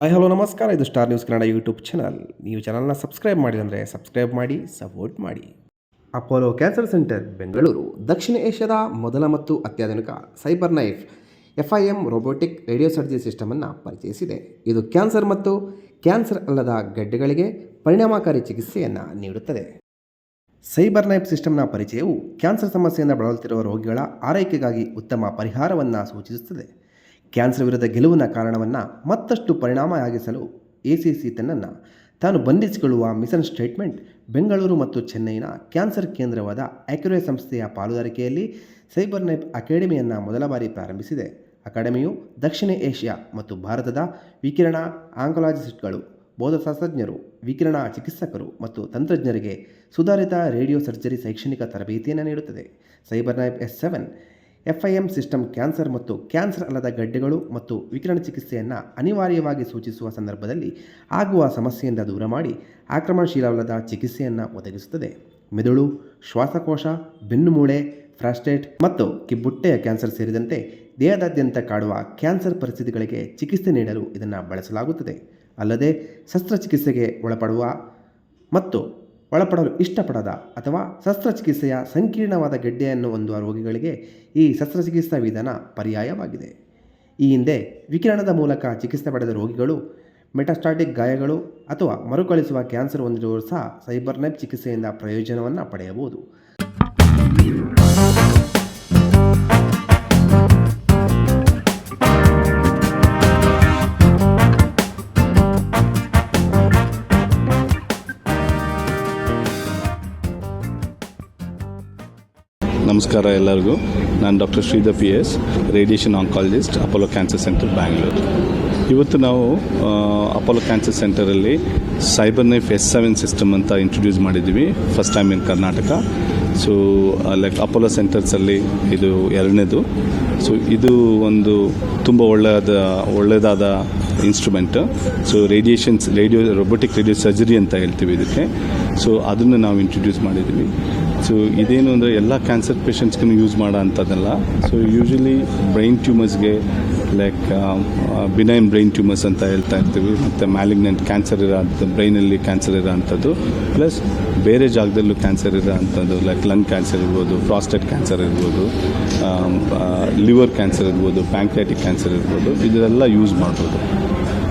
Hi hello ನಮಸ್ಕಾರ. ಇದು star news Kannada YouTube channel ನೀವು ಚಾನಲ್ನ ಸಬ್ಸ್ಕ್ರೈಬ್ ಮಾಡಿದಂದರೆ ಸಬ್ಸ್ಕ್ರೈಬ್ ಮಾಡಿ ಸಪೋರ್ಟ್ ಮಾಡಿ. ಅಪೋಲೋ ಕ್ಯಾನ್ಸರ್ ಸೆಂಟರ್ ಬೆಂಗಳೂರು ದಕ್ಷಿಣ ಏಷ್ಯಾದ ಮೊದಲ ಮತ್ತು ಅತ್ಯಾಧುನಿಕ cyber knife F I M robotic radio surgery ಸಿಸ್ಟಮನ್ನು ಪರಿಚಯಿಸಿದೆ. ಇದು ಕ್ಯಾನ್ಸರ್ ಮತ್ತು ಕ್ಯಾನ್ಸರ್ ಅಲ್ಲದ ಗಡ್ಡೆಗಳಿಗೆ ಪರಿಣಾಮಕಾರಿ ಚಿಕಿತ್ಸೆಯನ್ನು ನೀಡುತ್ತದೆ. ಸೈಬರ್ ನೈಫ್ ಸಿಸ್ಟಮ್ನ ಪರಿಚಯವು ಕ್ಯಾನ್ಸರ್ ಸಮಸ್ಯೆಯಿಂದ ಬಳಲುತ್ತಿರುವ ರೋಗಿಗಳ ಆರೈಕೆಗಾಗಿ ಉತ್ತಮ ಪರಿಹಾರವನ್ನು ಸೂಚಿಸುತ್ತದೆ. ಕ್ಯಾನ್ಸರ್ ವಿರುದ್ಧ ಗೆಲುವಿನ ಕಾರಣವನ್ನು ಮತ್ತಷ್ಟು ಪರಿಣಾಮವಾಗಿಸಲು ಎ ಸಿ ಸಿ ತನ್ನನ್ನು ತಾನು ಬಂಧಿಸಿಕೊಳ್ಳುವ ಮಿಷನ್ ಸ್ಟೇಟ್ಮೆಂಟ್ ಬೆಂಗಳೂರು ಮತ್ತು ಚೆನ್ನೈನ ಕ್ಯಾನ್ಸರ್ ಕೇಂದ್ರವಾದ ಆಕ್ಯುರೇ ಸಂಸ್ಥೆಯ ಪಾಲುದಾರಿಕೆಯಲ್ಲಿ ಸೈಬರ್ ನೈಫ್ ಅಕಾಡೆಮಿಯನ್ನು ಮೊದಲ ಬಾರಿ ಪ್ರಾರಂಭಿಸಿದೆ. ಅಕಾಡೆಮಿಯು ದಕ್ಷಿಣ ಏಷ್ಯಾ ಮತ್ತು ಭಾರತದ ವಿಕಿರಣ ಆಂಕೊಲಾಜಿಸ್ಟ್ಗಳು ಬೋಧಶಾಸ್ತ್ರಜ್ಞರು ವಿಕಿರಣ ಚಿಕಿತ್ಸಕರು ಮತ್ತು ತಂತ್ರಜ್ಞರಿಗೆ ಸುಧಾರಿತ ರೇಡಿಯೋ ಸರ್ಜರಿ ಶೈಕ್ಷಣಿಕ ತರಬೇತಿಯನ್ನು ನೀಡುತ್ತದೆ. Cyber knife S seven F I M system cancer ಮತ್ತು ಕ್ಯಾನ್ಸರ್ ಅಲ್ಲದ ಗಡ್ಡೆಗಳು ಮತ್ತು ವಿಕಿರಣ ಚಿಕಿತ್ಸೆಯನ್ನು ಅನಿವಾರ್ಯವಾಗಿ ಸೂಚಿಸುವ ಸಂದರ್ಭದಲ್ಲಿ ಆಗುವ ಸಮಸ್ಯೆಯಿಂದ ದೂರ ಮಾಡಿ ಆಕ್ರಮಣಶೀಲವಲ್ಲದ ಚಿಕಿತ್ಸೆಯನ್ನು ಒದಗಿಸುತ್ತದೆ. ಮೆದುಳು, ಶ್ವಾಸಕೋಶ ಬೆನ್ನುಮೂಳೆ ಫ್ರಾಸ್ಟೇಟ್ ಮತ್ತು ಕಿಬ್ಬುಟ್ಟೆಯ ಕ್ಯಾನ್ಸರ್ ಸೇರಿದಂತೆ ದೇಹದಾದ್ಯಂತ ಕಾಡುವ ಕ್ಯಾನ್ಸರ್ ಪರಿಸ್ಥಿತಿಗಳಿಗೆ ಚಿಕಿತ್ಸೆ ನೀಡಲು ಇದನ್ನು ಬಳಸಲಾಗುತ್ತದೆ. ಅಲ್ಲದೆ ಶಸ್ತ್ರಚಿಕಿತ್ಸೆಗೆ ಒಳಪಡುವ ಮತ್ತು ಒಳಪಡಲು ಇಷ್ಟಪಡದ ಅಥವಾ ಶಸ್ತ್ರಚಿಕಿತ್ಸೆಯ ಸಂಕೀರ್ಣವಾದ ಗೆಡ್ಡೆಯನ್ನು ಹೊಂದುವ ರೋಗಿಗಳಿಗೆ ಈ ಶಸ್ತ್ರಚಿಕಿತ್ಸಾ ವಿಧಾನ ಪರ್ಯಾಯವಾಗಿದೆ. ಈ ಹಿಂದೆ ವಿಕಿರಣದ ಮೂಲಕ ಚಿಕಿತ್ಸೆ ಪಡೆದ ರೋಗಿಗಳು, ಮೆಟಾಸ್ಟಾಟಿಕ್ ಗಾಯಗಳು ಅಥವಾ ಮರುಕಳಿಸುವ ಕ್ಯಾನ್ಸರ್ ಹೊಂದಿರುವವರು ಸಹ ಸೈಬರ್ ನೈಫ್ ಚಿಕಿತ್ಸೆಯಿಂದ ಪ್ರಯೋಜನವನ್ನು ಪಡೆಯಬಹುದು. ನಮಸ್ಕಾರ ಎಲ್ಲರಿಗೂ. ನಾನು doctor Sridhar P S radiation oncologist Apollo cancer centre Bangalore ಇವತ್ತು ನಾವು Apollo cancer ಸೆಂಟರಲ್ಲಿ cyber knife S seven system ಅಂತ ಇಂಟ್ರೊಡ್ಯೂಸ್ ಮಾಡಿದ್ದೀವಿ. First time in Karnataka so like Apollo ಸೆಂಟರ್ಸಲ್ಲಿ ಇದು ಎರಡನೇದು. ಸೊ ಇದು ಒಂದು ತುಂಬ ಒಳ್ಳೆಯದ ಒಳ್ಳೆಯದಾದ instrument so radiations radio robotic radio surgery ಅಂತ ಹೇಳ್ತೀವಿ ಇದಕ್ಕೆ. ಸೊ ಅದನ್ನು ನಾವು ಇಂಟ್ರೊಡ್ಯೂಸ್ ಮಾಡಿದ್ದೀವಿ. ಸೊ ಇದೇನು ಅಂದರೆ ಎಲ್ಲ ಕ್ಯಾನ್ಸರ್ ಪೇಷಂಟ್ಸ್ಗೂ ಯೂಸ್ ಮಾಡೋ ಅಂಥದ್ದಲ್ಲ. ಸೊ ಯೂಶ್ವಲಿ ಬ್ರೈನ್ ಟ್ಯೂಮರ್ಸ್ಗೆ ಲೈಕ್ ಬಿನೈನ್ ಬ್ರೈನ್ ಟ್ಯೂಮರ್ಸ್ ಅಂತ ಹೇಳ್ತಾ ಇರ್ತೀವಿ. ಮತ್ತು ಮ್ಯಾಲಿಗ್ನೆಂಟ್ ಕ್ಯಾನ್ಸರ್ ಇರೋ ಅಂಥದ್ದು ಬ್ರೈನಲ್ಲಿ ಕ್ಯಾನ್ಸರ್ ಇರೋ ಅಂಥದ್ದು. ಪ್ಲಸ್ ಬೇರೆ ಜಾಗದಲ್ಲೂ ಕ್ಯಾನ್ಸರ್ ಇರೋ ಅಂಥದ್ದು ಲೈಕ್ ಲಂಗ್ ಕ್ಯಾನ್ಸರ್ ಇರ್ಬೋದು ಪ್ರಾಸ್ಟೇಟ್ ಕ್ಯಾನ್ಸರ್ ಇರ್ಬೋದು ಲಿವರ್ ಕ್ಯಾನ್ಸರ್ ಇರ್ಬೋದು ಪ್ಯಾಂಕ್ರಿಯಾಟಿಕ್ ಕ್ಯಾನ್ಸರ್ ಇರ್ಬೋದು, ಇದೆಲ್ಲ ಯೂಸ್ ಮಾಡ್ಬೋದು.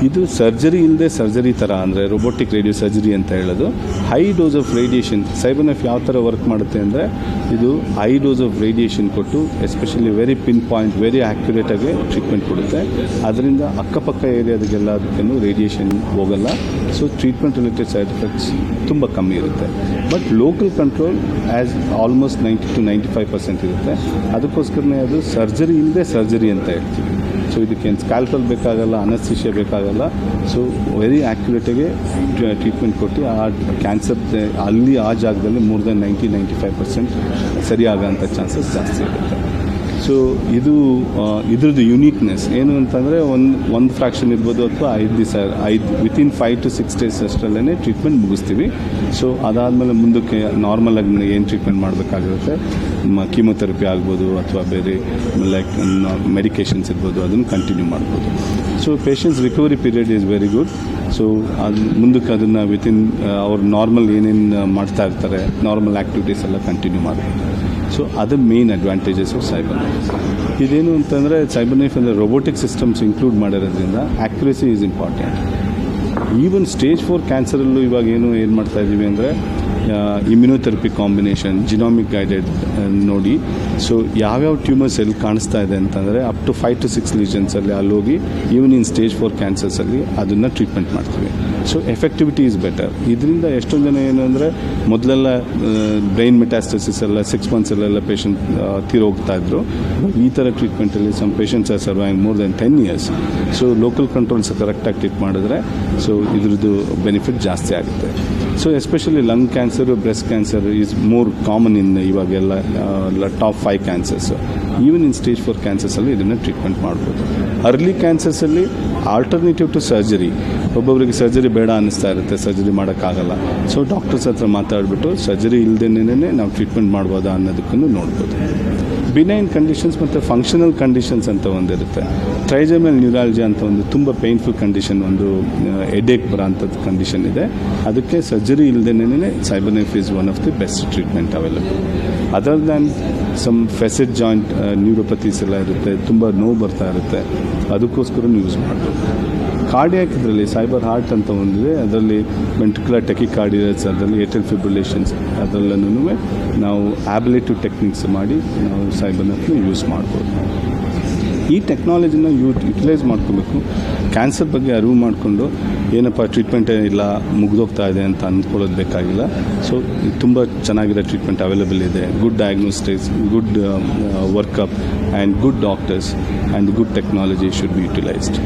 ಇದು ಸರ್ಜರಿ ಇಲ್ಲದೆ ಸರ್ಜರಿ ಥರ ಅಂದರೆ ರೋಬೋಟಿಕ್ ರೇಡಿಯೋ ಸರ್ಜರಿ ಅಂತ ಹೇಳೋದು. High dose of radiation cyberknife ಯಾವ ಥರ ವರ್ಕ್ ಮಾಡುತ್ತೆ ಅಂದರೆ ಇದು ಹೈ ಡೋಸ್ ಆಫ್ ರೇಡಿಯೇಷನ್ ಕೊಟ್ಟು especially very pin point very ಆ್ಯಕ್ಯುರೇಟಾಗಿ treatment ಕೊಡುತ್ತೆ. ಅದರಿಂದ ಅಕ್ಕಪಕ್ಕ ಏರಿಯಾದಾಗೆಲ್ಲ ಅದಕ್ಕೇನು ರೇಡಿಯೇಷನ್ ಹೋಗಲ್ಲ. So treatment related side effects ತುಂಬ ಕಮ್ಮಿ ಇರುತ್ತೆ. But local control as almost ninety to ninety five percent ಇರುತ್ತೆ. ಅದಕ್ಕೋಸ್ಕರನೇ ಅದು ಸರ್ಜರಿ ಇಲ್ಲದೆ ಸರ್ಜರಿ ಅಂತ ಹೇಳ್ತೀವಿ. ಸೊ ಇದಕ್ಕೇನು ಸ್ಕ್ಯಾಲ್ಪಲ್ ಬೇಕಾಗಲ್ಲ ಅನಸ್ತಿಷ್ಯ ಬೇಕಾಗಲ್ಲ. ಸೊ ವೆರಿ ಆ್ಯಕ್ಯುರೇಟಾಗಿ ಟ್ರೀಟ್ಮೆಂಟ್ ಕೊಟ್ಟು, ಆ ಕ್ಯಾನ್ಸರ್ ಅಲ್ಲಿ ಆ ಜಾಗದಲ್ಲಿ more than ninety ninety five percent ಸರಿಯಾಗೋಂಥ chances ಜಾಸ್ತಿ ಇರುತ್ತೆ. ಸೊ ಇದು ಇದ್ರದ್ದು ಯುನೀಕ್ನೆಸ್ ಏನು ಅಂತಂದರೆ ಒಂದು ಒಂದು ಫ್ರ್ಯಾಕ್ಷನ್ ಇರ್ಬೋದು ಅಥವಾ ಐದು ದಿವಸ ಐದು within five to six days ಅಷ್ಟರಲ್ಲೇ ಟ್ರೀಟ್ಮೆಂಟ್ ಮುಗಿಸ್ತೀವಿ. ಸೊ ಅದಾದಮೇಲೆ ಮುಂದಕ್ಕೆ ನಾರ್ಮಲ್ ಆಗಿ ಏನು ಟ್ರೀಟ್ಮೆಂಟ್ ಮಾಡಬೇಕಾಗಿರುತ್ತೆ? ಕೀಮೊಥೆರಪಿ ಆಗ್ಬೋದು ಅಥವಾ ಬೇರೆ ಲೈಕ್ ಮೆಡಿಕೇಷನ್ಸ್ ಇರ್ಬೋದು, ಅದನ್ನು ಕಂಟಿನ್ಯೂ ಮಾಡ್ಬೋದು. So patients recovery period is very good so ಅದು ಮುಂದಕ್ಕೆ ಅದನ್ನು ವಿತಿನ್ ಅವ್ರ ನಾರ್ಮಲ್ ಏನೇನು ಮಾಡ್ತಾ ಇರ್ತಾರೆ ನಾರ್ಮಲ್ ಆಕ್ಟಿವಿಟೀಸ್ ಎಲ್ಲ ಕಂಟಿನ್ಯೂ ಮಾಡ್ತಾರೆ ಸೊ ಅದು ಮೇನ್ ಅಡ್ವಾಂಟೇಜಸ್ ಆಫ್ ಸೈಬರ್ ಇದೇನು ಅಂತಂದರೆ ಸೈಬರ್ ನೈಫ್ ಅಂದರೆ ರೊಬೋಟಿಕ್ ಸಿಸ್ಟಮ್ಸ್ ಇನ್ಕ್ಲೂಡ್ ಮಾಡಿರೋದ್ರಿಂದ accuracy is important even stage four ಕ್ಯಾನ್ಸರಲ್ಲೂ ಇವಾಗ ಏನು ಏನು ಮಾಡ್ತಾ ಇದ್ದೀವಿ ಅಂದರೆ ಇಮ್ಯುನೋಥೆರಪಿ ಕಾಂಬಿನೇಷನ್ ಜಿನಾಮಿಕ್ ಗೈಡೆಡ್ ನೋಡಿ. ಸೊ ಯಾವ್ಯಾವ ಟ್ಯೂಮರ್ಸ್ ಎಲ್ಲಿ ಕಾಣಿಸ್ತಾ ಇದೆ ಅಂತಂದರೆ up to five to six ಲೀಜನ್ಸಲ್ಲಿ ಅಲ್ಲಿ ಹೋಗಿ ಈವನ್ ಇನ್ ಸ್ಟೇಜ್ ಫೋರ್ ಕ್ಯಾನ್ಸರ್ಸಲ್ಲಿ ಅದನ್ನು ಟ್ರೀಟ್ಮೆಂಟ್ ಮಾಡ್ತೀವಿ. ಸೊ ಎಫೆಕ್ಟಿವಿಟಿ ಈಸ್ ಬೆಟರ್ ಇದರಿಂದ ಎಷ್ಟೊಂದು ಜನ ಏನು ಅಂದರೆ ಮೊದಲೆಲ್ಲ ಬ್ರೈನ್ ಮೆಟಾಸ್ಟಸಿಸ್ ಎಲ್ಲ ಸಿಕ್ಸ್ ಮಂತ್ಸಲ್ಲೆಲ್ಲ ಪೇಷಂಟ್ ತೀರೋಗ್ತಾ ಇದ್ರು. ಈ ಥರ ಟ್ರೀಟ್ಮೆಂಟಲ್ಲಿ some patients are surviving more than ten years so local controls ಕರೆಕ್ಟಾಗಿ ಟ್ರೀಟ್ ಮಾಡಿದ್ರೆ ಸೊ ಇದ್ರದ್ದು ಬೆನಿಫಿಟ್ ಜಾಸ್ತಿ ಆಗುತ್ತೆ. So especially lung cancer breast cancer is more common in ಇವಾಗೆಲ್ಲ top five cancers even in stage four ಕ್ಯಾನ್ಸರ್ಸಲ್ಲಿ ಇದನ್ನು treatment ಮಾಡ್ಬೋದು. Early ಕ್ಯಾನ್ಸರ್ಸಲ್ಲಿ alternative to surgery ಒಬ್ಬೊಬ್ಬರಿಗೆ ಸರ್ಜರಿ ಬೇಡ ಅನ್ನಿಸ್ತಾ ಇರುತ್ತೆ ಸರ್ಜರಿ ಮಾಡೋಕ್ಕಾಗಲ್ಲ. ಸೊ ಡಾಕ್ಟರ್ಸ್ ಹತ್ರ ಮಾತಾಡಿಬಿಟ್ಟು ಸರ್ಜರಿ ಇಲ್ಲದೇನೆ ನಾವು ಟ್ರೀಟ್ಮೆಂಟ್ ಮಾಡ್ಬೋದಾ ಅನ್ನೋದಕ್ಕೂ ನೋಡ್ಬೋದು. ಬಿನೈನ್ ಕಂಡೀಷನ್ಸ್ ಮತ್ತು ಫಂಕ್ಷನಲ್ ಕಂಡೀಷನ್ಸ್ ಅಂತ ಒಂದಿರುತ್ತೆ. ಟ್ರೈಜಮಲ್ ನ್ಯೂರಾಲಜಿ ಅಂತ ಒಂದು ತುಂಬ ಪೇನ್ಫುಲ್ ಕಂಡೀಷನ್ ಒಂದು ಎಡೇಕ್ ಬರೋ ಅಂಥದ್ದು ಕಂಡೀಷನ್ ಇದೆ. ಅದಕ್ಕೆ ಸರ್ಜರಿ ಇಲ್ಲದೇ cyber knife is one of the best treatment available other than some facet joint neuropathies ಎಲ್ಲ ಇರುತ್ತೆ, ತುಂಬ ನೋವು ಬರ್ತಾ ಇರುತ್ತೆ ಅದಕ್ಕೋಸ್ಕರ ಯೂಸ್ ಮಾಡ್ಬೋದು. ಕಾರ್ಡಿಯಾಕ್ ಇದರಲ್ಲಿ ಸೈಬರ್ ಹಾರ್ಟ್ ಅಂತ ಒಂದಿದೆ. ಅದರಲ್ಲಿ ವೆಂಟ್ರಿಕ್ಯುಲರ್ ಟೆಕಿಕಾರ್ಡಿಯಸ್ ಅದರಲ್ಲಿ ಏಟಲ್ ಫಿಬ್ರಿಲೇಷನ್ಸ್ ಅದರಲ್ಲೂ ನಾವು ಆಬಿಲಿಟಿವ್ ಟೆಕ್ನಿಕ್ಸ್ ಮಾಡಿ ನಾವು ಸೈಬರ್ನ ಯೂಸ್ ಮಾಡ್ಬೋದು. ಈ ಟೆಕ್ನಾಲಜಿನ ಯೂಟ್ ಯುಟಿಲೈಸ್ ಮಾಡ್ಕೋಬೇಕು. ಕ್ಯಾನ್ಸರ್ ಬಗ್ಗೆ ಅರಿವು ಮಾಡಿಕೊಂಡು ಏನಪ್ಪ ಟ್ರೀಟ್ಮೆಂಟ್ ಇಲ್ಲ, ಮುಗಿದೋಗ್ತಾ ಇದೆ ಅಂತ ಅಂದ್ಕೊಳ್ಳೋದು ಬೇಕಾಗಿಲ್ಲ. ಸೊ ತುಂಬ ಚೆನ್ನಾಗಿರೋ ಟ್ರೀಟ್ಮೆಂಟ್ ಅವೈಲೇಬಲ್ ಇದೆ. Good diagnostics good workup and good doctors and good technology should be utilised